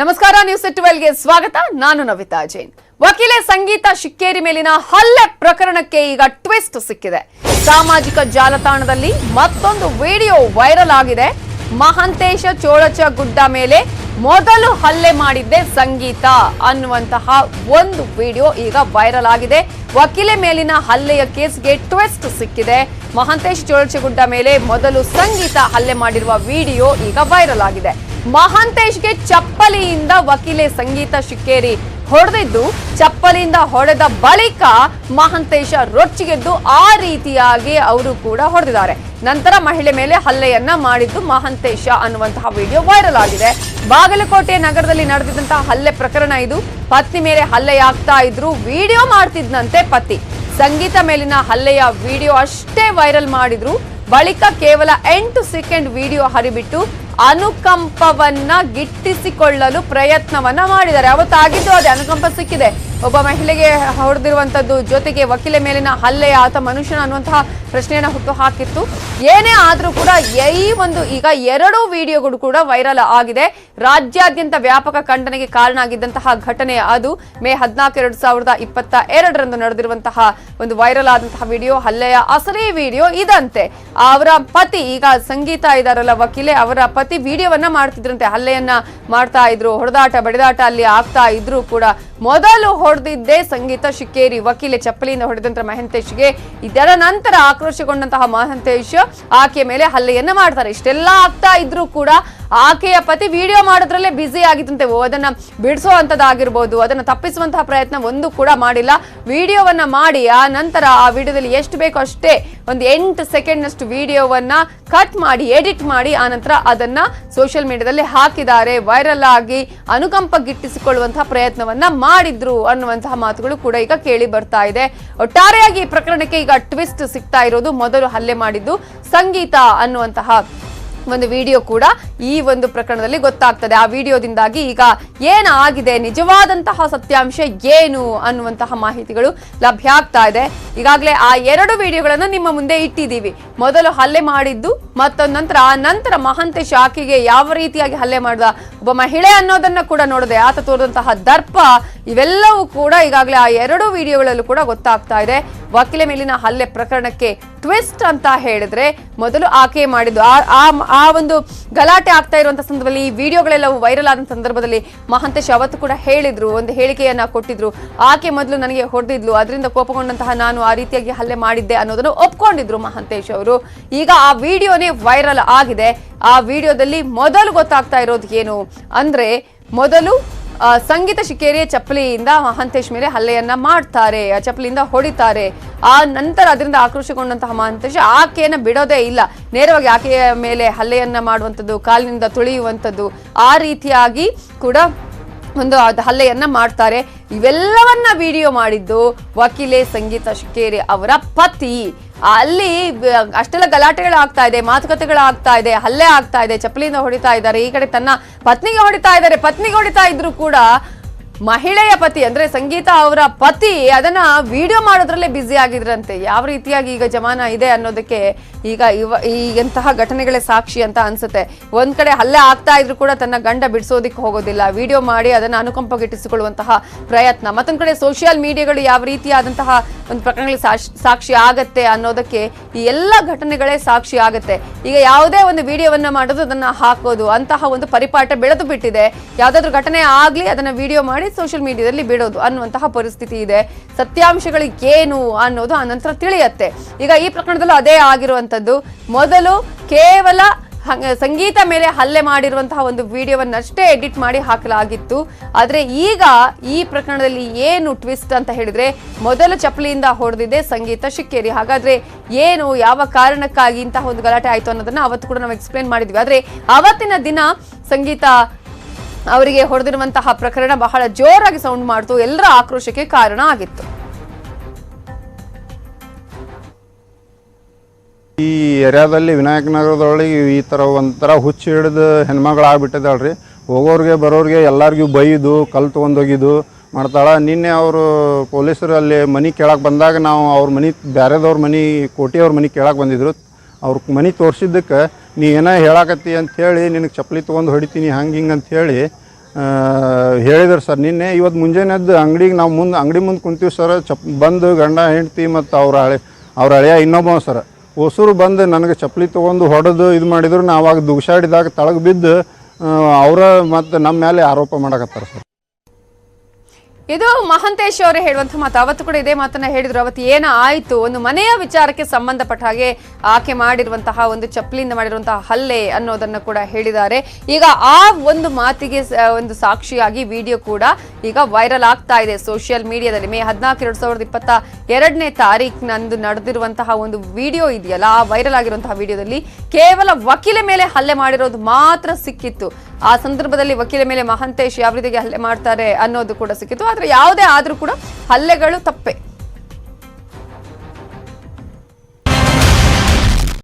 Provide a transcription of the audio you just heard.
ನಮಸ್ಕಾರ ನ್ಯೂಸ್ ಟ್ವೆಲ್ಗೆ ಸ್ವಾಗತ. ನಾನು ನವಿತಾ ಜೈನ್. ವಕೀಲೆ ಸಂಗೀತ ಶಿಕ್ಕೇರಿ ಮೇಲಿನ ಹಲ್ಲೆ ಪ್ರಕರಣಕ್ಕೆ ಈಗ ಟ್ವಿಸ್ಟ್ ಸಿಕ್ಕಿದೆ. ಸಾಮಾಜಿಕ ಜಾಲತಾಣದಲ್ಲಿ ಮತ್ತೊಂದು ವಿಡಿಯೋ ವೈರಲ್ ಆಗಿದೆ. ಮಹಂತೇಶ ಚೋಳಚ ಗುಡ್ಡ ಮೇಲೆ ಮೊದಲು ಹಲ್ಲೆ ಮಾಡಿದ್ದೆ ಸಂಗೀತ ಅನ್ನುವಂತಹ ಒಂದು ವಿಡಿಯೋ ಈಗ ವೈರಲ್ ಆಗಿದೆ. ವಕೀಲೆ ಮೇಲಿನ ಹಲ್ಲೆಯ ಕೇಸ್ಗೆ ಟ್ವಿಸ್ಟ್ ಸಿಕ್ಕಿದೆ. ಮಹಂತೇಶ್ ಚೋಳಚಗುಡ್ಡ ಮೇಲೆ ಮೊದಲು ಸಂಗೀತ ಹಲ್ಲೆ ಮಾಡಿರುವ ವಿಡಿಯೋ ಈಗ ವೈರಲ್ ಆಗಿದೆ. ಮಹಾಂತೇಶ್ಗೆ ಚಪ್ಪಲಿಯಿಂದ ವಕೀಲೆ ಸಂಗೀತ ಶಿಕ್ಕೇರಿ. ಹೊಡೆದಿದ್ದು ಚಪ್ಪಲಿಯಿಂದ ಹೊಡೆದ ಬಳಿಕ ಮಹಂತೇಶ ರೊಚ್ಚಿಗೆದ್ದು ಆ ರೀತಿಯಾಗಿ ಅವರು ಕೂಡ ಹೊಡೆದಿದ್ದಾರೆ. ನಂತರ ಮಹಿಳೆ ಮೇಲೆ ಹಲ್ಲೆಯನ್ನ ಮಾಡಿದ್ದು ಮಹಂತೇಶ ಅನ್ನುವಂತಹ ವಿಡಿಯೋ ವೈರಲ್ ಆಗಿದೆ. ಬಾಗಲಕೋಟೆ ನಗರದಲ್ಲಿ ನಡೆದಿದ್ದಂತಹ ಹಲ್ಲೆ ಪ್ರಕರಣ ಇದು. ಪತ್ನಿ ಮೇಲೆ ಹಲ್ಲೆಯಾಗ್ತಾ ಇದ್ರು, ವಿಡಿಯೋ ಮಾಡ್ತಿದ್ನಂತೆ ಪತಿ ಸಂಗೀತ ಮೇಲಿನ ಹಲ್ಲೆಯ ವಿಡಿಯೋ ಅಷ್ಟೇ ವೈರಲ್ ಮಾಡಿದ್ರು. ಬಳಿಕ ಕೇವಲ ಎಂಟು ಸೆಕೆಂಡ್ ವಿಡಿಯೋ ಹರಿಬಿಟ್ಟು ಅನುಕಂಪವನ್ನ ಗಿಟ್ಟಿಸಿಕೊಳ್ಳಲು ಪ್ರಯತ್ನವನ್ನ ಮಾಡಿದ್ದಾರೆ. ಅವತ್ತಾಗಿದ್ದು ಅದೇ ಅನುಕಂಪ ಸಿಕ್ಕಿದೆ. ಒಬ್ಬ ಮಹಿಳೆಗೆ ಹೊಡೆದಿರುವಂತದ್ದು ಜೊತೆಗೆ ವಕೀಲ ಮೇಲಿನ ಹಲ್ಲೆ ಆತ ಮನುಷ್ಯನ ಅನ್ನುವಂತಹ ಪ್ರಶ್ನೆಯನ್ನ ಹುಟ್ಟು ಹಾಕಿತ್ತು. ಏನೇ ಆದ್ರೂ ಕೂಡ ಈ ಒಂದು ಈಗ ಎರಡು ವಿಡಿಯೋಗಳು ಕೂಡ ವೈರಲ್ ಆಗಿದೆ. ರಾಜ್ಯಾದ್ಯಂತ ವ್ಯಾಪಕ ಖಂಡನೆಗೆ ಕಾರಣ ಆಗಿದ್ದಂತಹ ಘಟನೆ ಅದು. ಮೇ ಹದಿನಾಲ್ಕು ಎರಡು ಸಾವಿರದ ಇಪ್ಪತ್ತ ಎರಡರಂದು ನಡೆದಿರುವಂತಹ ಒಂದು ವೈರಲ್ ಆದಂತಹ ವಿಡಿಯೋ, ಹಲ್ಲೆಯ ಅಸಲಿ ವಿಡಿಯೋ ಇದಂತೆ. ಅವರ ಪತಿ, ಈಗ ಸಂಗೀತ ಇದಾರಲ್ಲ ವಕೀಲೆ, ಅವರ ಪತಿ ವಿಡಿಯೋವನ್ನ ಮಾಡ್ತಿದ್ರಂತೆ. ಹಲ್ಲೆಯನ್ನ ಮಾಡ್ತಾ ಇದ್ರು, ಹೊಡೆದಾಟ, ಬಡಿದಾಟ ಅಲ್ಲಿ ಆಗ್ತಾ ಇದ್ರು ಕೂಡ ಮೊದಲು ಹೊಡೆದಿದ್ದೇ ಸಂಗೀತ ಶಿಕ್ಕೇರಿ ವಕೀಲೆ ಚಪ್ಪಲಿಯಿಂದ ಹೊಡೆದಂತ ಮಹಂತೇಶ್ಗೆ. ಇದರ ನಂತರ ಆಕ್ರೋಶಗೊಂಡಂತಹ ಮಹಂತೇಶ್, ಆಕೆಯ ಮೇಲೆ ಹಲ್ಲೆಯನ್ನ ಮಾಡ್ತಾರೆ. ಇಷ್ಟೆಲ್ಲ ಆಗ್ತಾ ಇದ್ರು ಕೂಡ ಆಕೆಯ ಪತಿ ವಿಡಿಯೋ ಮಾಡೋದ್ರಲ್ಲೇ ಬ್ಯುಸಿ ಆಗಿದ್ದಂತೆ ಓ, ಅದನ್ನ ಬಿಡಿಸೋ ಅಂತದಾಗಿರ್ಬೋದು ಅದನ್ನ ತಪ್ಪಿಸುವಂತಹ ಪ್ರಯತ್ನ ಒಂದು ಕೂಡ ಮಾಡಿಲ್ಲ. ವಿಡಿಯೋವನ್ನ ಮಾಡಿ ಆ ನಂತರ ಆ ವಿಡಿಯೋದಲ್ಲಿ ಎಷ್ಟು ಬೇಕೋ ಅಷ್ಟೇ ಒಂದು ಎಂಟು ಸೆಕೆಂಡ್ ನಷ್ಟು ವಿಡಿಯೋವನ್ನ ಕಟ್ ಮಾಡಿ ಎಡಿಟ್ ಮಾಡಿ ಆ ನಂತರ ಅದನ್ನ ಸೋಷಿಯಲ್ ಮೀಡಿಯಾದಲ್ಲಿ ಹಾಕಿದ್ದಾರೆ. ವೈರಲ್ ಆಗಿ ಅನುಕಂಪ ಗಿಟ್ಟಿಸಿಕೊಳ್ಳುವಂತಹ ಪ್ರಯತ್ನವನ್ನ ಮಾಡಿದ್ರು ಅನ್ನುವಂತಹ ಮಾತುಗಳು ಕೂಡ ಈಗ ಕೇಳಿ ಬರ್ತಾ ಇದೆ. ಒಟ್ಟಾರೆಯಾಗಿ ಈ ಪ್ರಕರಣಕ್ಕೆ ಈಗ ಟ್ವಿಸ್ಟ್ ಸಿಗ್ತಾ ಇರೋದು ಮೊದಲು ಹಲ್ಲೆ ಮಾಡಿದ್ದು ಸಂಗೀತ ಅನ್ನುವಂತಹ ಒಂದು ವಿಡಿಯೋ ಕೂಡ ಈ ಒಂದು ಪ್ರಕರಣದಲ್ಲಿ ಗೊತ್ತಾಗ್ತದೆ. ಆ ವಿಡಿಯೋದಿಂದಾಗಿ ಈಗ ಏನಾಗಿದೆ? ನಿಜವಾದಂತಹ ಸತ್ಯಾಂಶ ಏನು ಅನ್ನುವಂತಹ ಮಾಹಿತಿಗಳು ಲಭ್ಯ ಆಗ್ತಾ ಇದೆ. ಈಗಾಗಲೇ ಆ ಎರಡು ವಿಡಿಯೋಗಳನ್ನು ನಿಮ್ಮ ಮುಂದೆ ಇಟ್ಟಿದ್ದೀವಿ. ಮೊದಲು ಹಲ್ಲೆ ಮಾಡಿದ್ದು, ಮತ್ತೊಂದು ನಂತರ, ಆ ನಂತರ ಮಹಂತೇಶ್ ಆಕೆಗೆ ಯಾವ ರೀತಿಯಾಗಿ ಹಲ್ಲೆ ಮಾಡಿದ? ಒಬ್ಬ ಮಹಿಳೆ ಅನ್ನೋದನ್ನ ಕೂಡ ನೋಡಿದೆ ಆತ ತೋರಿದಂತಹ ದರ್ಪ ಇವೆಲ್ಲವೂ ಕೂಡ ಈಗಾಗಲೇ ಆ ಎರಡು ವಿಡಿಯೋಗಳಲ್ಲೂ ಕೂಡ ಗೊತ್ತಾಗ್ತಾ ಇದೆ. ವಕೀಲೆ ಮೇಲಿನ ಹಲ್ಲೆ ಪ್ರಕರಣಕ್ಕೆ ಟ್ವಿಸ್ಟ್ ಅಂತ ಹೇಳಿದ್ರೆ ಮೊದಲು ಆಕೆ ಮಾಡಿದ್ದು ಆ- ಒಂದು ಗಲಾಟೆ ಆಗ್ತಾ ಇರುವಂತ ಸಂದರ್ಭದಲ್ಲಿ ಈ ವಿಡಿಯೋಗಳೆಲ್ಲವೂ ವೈರಲ್ ಆದ ಸಂದರ್ಭದಲ್ಲಿ ಮಹಂತೇಶ್ ಅವತ್ತು ಕೂಡ ಹೇಳಿದ್ರು, ಒಂದು ಹೇಳಿಕೆಯನ್ನ ಕೊಟ್ಟಿದ್ರು. ಆಕೆ ಮೊದಲು ನನಗೆ ಹೊಡೆದಿದ್ಲು, ಅದರಿಂದ ಕೋಪಗೊಂಡಂತಹ ನಾನು ಆ ರೀತಿಯಾಗಿ ಹಲ್ಲೆ ಮಾಡಿದ್ದೆ ಅನ್ನೋದನ್ನು ಒಪ್ಕೊಂಡಿದ್ರು ಮಹಂತೇಶ್ ಅವರು. ಈಗ ಆ ವಿಡಿಯೋನೇ ವೈರಲ್ ಆಗಿದೆ. ಆ ವಿಡಿಯೋದಲ್ಲಿ ಮೊದಲು ಗೊತ್ತಾಗ್ತಾ ಇರೋದು ಏನು ಅಂದ್ರೆ ಮೊದಲು ಸಂಗೀತ ಶಿಕೇರಿಯ ಚಪ್ಪಲಿಯಿಂದ ಮಹಾಂತೇಶ್ ಮೇಲೆ ಹಲ್ಲೆಯನ್ನ ಮಾಡ್ತಾರೆ ಚಪ್ಪಲಿಯಿಂದ ಹೊಡಿತಾರೆ. ಆ ನಂತರ ಅದರಿಂದ ಆಕ್ರೋಶಗೊಂಡಂತಹ ಮಹಾಂತೇಶ್ ಆಕೆಯನ್ನ ಬಿಡೋದೇ ಇಲ್ಲ. ನೇರವಾಗಿ ಆಕೆಯ ಮೇಲೆ ಹಲ್ಲೆಯನ್ನ ಮಾಡುವಂಥದ್ದು, ಕಾಲಿನಿಂದ ತುಳಿಯುವಂಥದ್ದು, ಆ ರೀತಿಯಾಗಿ ಕೂಡ ಒಂದು ಹಲ್ಲೆಯನ್ನ ಮಾಡ್ತಾರೆ. ಇವೆಲ್ಲವನ್ನ ವಿಡಿಯೋ ಮಾಡಿದ್ದು ವಕೀಲೆ ಸಂಗೀತ ಶಿಕೇರಿ ಅವರ ಪತಿ. ಅಲ್ಲಿ ಅಷ್ಟೆಲ್ಲ ಗಲಾಟೆಗಳು ಆಗ್ತಾ ಇದೆ, ಮಾತುಕತೆಗಳು ಆಗ್ತಾ ಇದೆ, ಹಲ್ಲೆ ಆಗ್ತಾ ಇದೆ, ಚಪ್ಪಲಿಯಿಂದ ಹೊಡಿತಾ ಇದ್ದಾರೆ, ಈ ಕಡೆ ತನ್ನ ಪತ್ನಿಗೆ ಹೊಡಿತಾ ಇದ್ದಾರೆ, ಪತ್ನಿಗೆ ಹೊಡಿತಾ ಇದ್ರು ಕೂಡ ಮಹಿಳೆಯ ಪತಿ, ಅಂದ್ರೆ ಸಂಗೀತ ಅವರ ಪತಿ, ಅದನ್ನ ವಿಡಿಯೋ ಮಾಡೋದ್ರಲ್ಲೇ ಬ್ಯುಸಿ ಆಗಿದ್ರಂತೆ. ಯಾವ ರೀತಿಯಾಗಿ ಈಗ ಜಮಾನ ಇದೆ ಅನ್ನೋದಕ್ಕೆ ಈಗ ಇವ ಈಗಂತಹ ಘಟನೆಗಳೇ ಸಾಕ್ಷಿ ಅಂತ ಅನ್ಸುತ್ತೆ. ಒಂದ್ ಕಡೆ ಹಲ್ಲೆ ಆಗ್ತಾ ಇದ್ರು ಕೂಡ ತನ್ನ ಗಂಡ ಬಿಡಿಸೋದಿಕ್ಕೆ ಹೋಗೋದಿಲ್ಲ. ವಿಡಿಯೋ ಮಾಡಿ ಅದನ್ನ ಅನುಕಂಪಗಿಟ್ಟಿಸಿಕೊಳ್ಳುವಂತಹ ಪ್ರಯತ್ನ. ಮತ್ತೊಂದ್ ಕಡೆ ಸೋಷಿಯಲ್ ಮೀಡಿಯಾಗಳು ಯಾವ ರೀತಿಯಾದಂತಹ ಒಂದು ಪ್ರಕರಣಗಳಿಗೆ ಸಾಕ್ಷಿ- ಆಗತ್ತೆ ಅನ್ನೋದಕ್ಕೆ ಈ ಎಲ್ಲ ಘಟನೆಗಳೇ ಸಾಕ್ಷಿ ಆಗತ್ತೆ. ಈಗ ಯಾವುದೇ ಒಂದು ವಿಡಿಯೋವನ್ನ ಮಾಡೋದು ಅದನ್ನ ಹಾಕೋದು, ಅಂತಹ ಒಂದು ಪರಿಪಾಠ ಬೆಳೆದು ಬಿಟ್ಟಿದೆ. ಯಾವ್ದಾದ್ರು ಘಟನೆ ಆಗ್ಲಿ ಅದನ್ನ ವಿಡಿಯೋ ಮಾಡಿ ಸೋಷಿಯಲ್ ಮೀಡಿಯಾದಲ್ಲಿ ಬಿಡೋದು ಅನ್ನುವಂತಹ ಪರಿಸ್ಥಿತಿ ಇದೆ. ಸತ್ಯಾಂಶಗಳು ಏನು ಅನ್ನೋದು ಆನಂತರ ತಿಳಿಯತ್ತೆ. ಈಗ ಈ ಪ್ರಕರಣದಲ್ಲೂ ಅದೇ ಆಗಿರುವಂಥದ್ದು. ಮೊದಲು ಕೇವಲ ಸಂಗೀತ ಮೇಲೆ ಹಲ್ಲೆ ಮಾಡಿರುವಂತಹ ಒಂದು ವಿಡಿಯೋವನ್ನಷ್ಟೇ ಎಡಿಟ್ ಮಾಡಿ ಹಾಕಲಾಗಿತ್ತು. ಆದರೆ ಈಗ ಈ ಪ್ರಕರಣದಲ್ಲಿ ಏನು ಟ್ವಿಸ್ಟ್ ಅಂತ ಹೇಳಿದ್ರೆ ಮೊದಲು ಚಪ್ಪಲಿಯಿಂದ ಹೊಡೆದಿದೆ ಸಂಗೀತ ಶಿಕ್ಕೇರಿ. ಹಾಗಾದ್ರೆ ಏನು, ಯಾವ ಕಾರಣಕ್ಕಾಗಿ ಇಂತಹ ಒಂದು ಗಲಾಟೆ ಆಯಿತು ಅನ್ನೋದನ್ನ ಅವತ್ತು ಕೂಡ ನಾವು ಎಕ್ಸ್ಪ್ಲೇನ್ ಮಾಡಿದ್ವಿ. ಆದರೆ ಅವತ್ತಿನ ದಿನ ಸಂಗೀತ ಅವರಿಗೆ ಹೊಡೆದಿರುವಂತಹ ಪ್ರಕರಣ ಬಹಳ ಜೋರಾಗಿ ಸೌಂಡ್ ಮಾಡ್ತು. ಎಲ್ಲರ ಆಕ್ರೋಶಕ್ಕೆ ಕಾರಣ ಆಗಿತ್ತು. ಈ ಏರಿಯಾದಲ್ಲಿ ವಿನಾಯಕ ನಗರದೊಳಗೆ ಈ ಥರ ಒಂಥರ ಹುಚ್ಚು ಹಿಡಿದು ಹೆಣ್ಮಗಳಾಗ್ಬಿಟ್ಟಿದ್ದಾಳ್ರಿ. ಹೋಗೋರಿಗೆ ಬರೋರಿಗೆ ಎಲ್ಲರಿಗೂ ಬೈದು ಕಲ್ ತೊಗೊಂಡೋಗಿದ್ದು ಮಾಡ್ತಾಳೆ. ನಿನ್ನೆ ಅವರು ಪೊಲೀಸರು ಅಲ್ಲಿ ಮನೆ ಕೇಳಕ್ಕೆ ಬಂದಾಗ ನಾವು ಅವ್ರ ಮನೆ ಬೇರೆದವ್ರ ಮನೆ, ಕೋಟಿಯವ್ರ ಮನೆ ಕೇಳಕ್ಕೆ ಬಂದಿದ್ರು. ಅವ್ರ ಮನೆ ತೋರಿಸಿದ್ದಕ್ಕೆ ನೀ ಏನೋ ಹೇಳಾಕತ್ತಿ ಅಂಥೇಳಿ ನಿನಗೆ ಚಪ್ಪಲಿ ತೊಗೊಂಡು ಹೊಡಿತೀನಿ, ಹಂಗೆ ಹಿಂಗೆ ಅಂಥೇಳಿ ಹೇಳಿದ್ರು ಸರ್. ನಿನ್ನೆ ಇವತ್ತು ಮುಂಜಾನೆದ್ದು ಅಂಗಡಿಗೆ ನಾವು ಮುಂದೆ, ಅಂಗಡಿ ಮುಂದೆ ಕುಂತೀವಿ ಸರ್. ಚಪ್, ಬಂದು ಗಂಡ ಹೆಂಡ್ತಿ ಮತ್ತು ಅವ್ರ ಹಳೆ, ಅವ್ರ ಹಳೆಯ ಇನ್ನೊಬ್ಬ ಸರ್. ಹೊಸರು ಬಂದು ನನಗೆ ಚಪ್ಪಲಿ ತೊಗೊಂಡು ಹೊಡೆದು ಇದು ಮಾಡಿದ್ರು. ನಾವು ಆವಾಗ ದುಗ್ಸಾಡಿದಾಗ ತಳಗೆ ಬಿದ್ದು ಅವರ ಮತ್ತು ನಮ್ಮ ಮೇಲೆ ಆರೋಪ ಮಾಡಕತ್ತಾರ ಸರ್. ಇದು ಮಹಂತೇಶ್ ಅವರು ಹೇಳುವಂತ ಮಾತು. ಅವತ್ತು ಕೂಡ ಇದೇ ಮಾತನ್ನ ಹೇಳಿದ್ರು. ಅವತ್ತು ಏನ ಆಯ್ತು? ಒಂದು ಮನೆಯ ವಿಚಾರಕ್ಕೆ ಸಂಬಂಧಪಟ್ಟ ಹಾಗೆ ಆಕೆ ಮಾಡಿರುವಂತಹ ಒಂದು ಚಪ್ಪಲಿಯಿಂದ ಮಾಡಿರುವಂತಹ ಹಲ್ಲೆ ಅನ್ನೋದನ್ನ ಕೂಡ ಹೇಳಿದ್ದಾರೆ. ಈಗ ಆ ಒಂದು ಮಾತಿಗೆ ಒಂದು ಸಾಕ್ಷಿಯಾಗಿ ವಿಡಿಯೋ ಕೂಡ ಈಗ ವೈರಲ್ ಆಗ್ತಾ ಇದೆ ಸೋಷಿಯಲ್ ಮೀಡಿಯಾದಲ್ಲಿ. ಮೇ ಹದಿನಾಲ್ಕು ಎರಡ್ ಸಾವಿರದ ಇಪ್ಪತ್ತ ಎರಡನೇ ತಾರೀಕಿನಂದು ನಡೆದಿರುವಂತಹ ಒಂದು ವಿಡಿಯೋ ಇದೆಯಲ್ಲ, ಆ ವೈರಲ್ ಆಗಿರುವಂತಹ ವಿಡಿಯೋದಲ್ಲಿ ಕೇವಲ ವಕೀಲ ಮೇಲೆ ಹಲ್ಲೆ ಮಾಡಿರೋದು ಮಾತ್ರ ಸಿಕ್ಕಿತ್ತು. ಆ ಸಂದರ್ಭದಲ್ಲಿ ವಕೀಲ ಮೇಲೆ ಮಹಂತೇಶ್ ಯಾವ ರೀತಿಗೆ ಹಲ್ಲೆ ಮಾಡ್ತಾರೆ ಅನ್ನೋದು ಕೂಡ ಸಿಕ್ಕಿತ್ತು. ಆದರೆ ಯಾವುದೇ ಆದರೂ ಕೂಡ ಹಲ್ಲೆಗಳು ತಪ್ಪೆ.